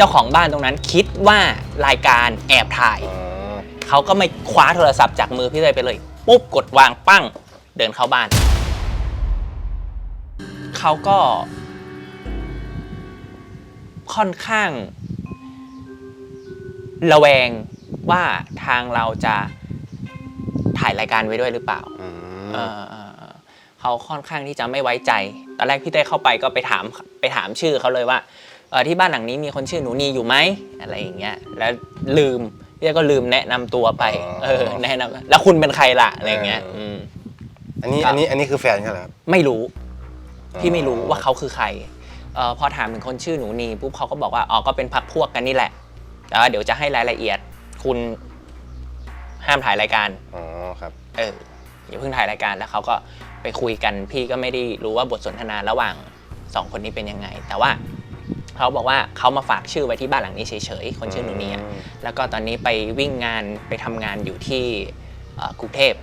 เจ้าของบ้านตรงนั้นคิดว่ารายการแอบถ่ายอ๋อเขาก็ไม่คว้าโทรศัพท์จากมือพี่เตยไปเลย ปุ๊บกดวางปั้ง เดินเข้าบ้าน เขาก็ ค่อนข้าง ระแวงว่าทางเราจะถ่ายรายการไว้ด้วยหรือเปล่าอืมเอ่อเอ่อเอ่อเขาค่อนข้างที่จะไม่ไว้ใจ ตอนแรกพี่เต้เข้าไปก็ไปถามไปถามชื่อเขาเลยว่า เออที่บ้านหลังนี้มีคนชื่อหนูนีอยู่ไหมอะไรอย่างเงี้ยแล้วลืมพี่เต้ก็ลืมแนะนำตัวไปเออแนะนำแล้วคุณเป็นใครล่ะอะไรอย่างเงี้ยอืม อันนี้ครับ อันนี้อันนี้คือแฟนเขาเหรอครับ ไม่รู้ พี่ไม่รู้อ๋อว่าเขาคือใครเออพอถามถึงคนชื่อหนูนีปุ๊บเขาก็บอกว่าอ๋อก็เป็นพักพวกกันนี่แหละ แต่ว่าเดี๋ยวจะให้รายละเอียด คุณห้ามถ่ายรายการ อ๋อครับ เอออย่าเพิ่งถ่ายรายการแล้วเขาก็ไปคุยกัน พี่ก็ไม่ได้รู้ว่าบทสนทนาระหว่างสองคนนี้เป็นยังไง แต่ว่า เขาบอกว่าเขามาฝากชื่อไว้ที่บ้านหลังนี้เฉยๆ คนชื่อหนูเนียอืมแล้วก็ตอนนี้ไปวิ่งงานไปทำงานอยู่ที่เอ่อกรุงเทพ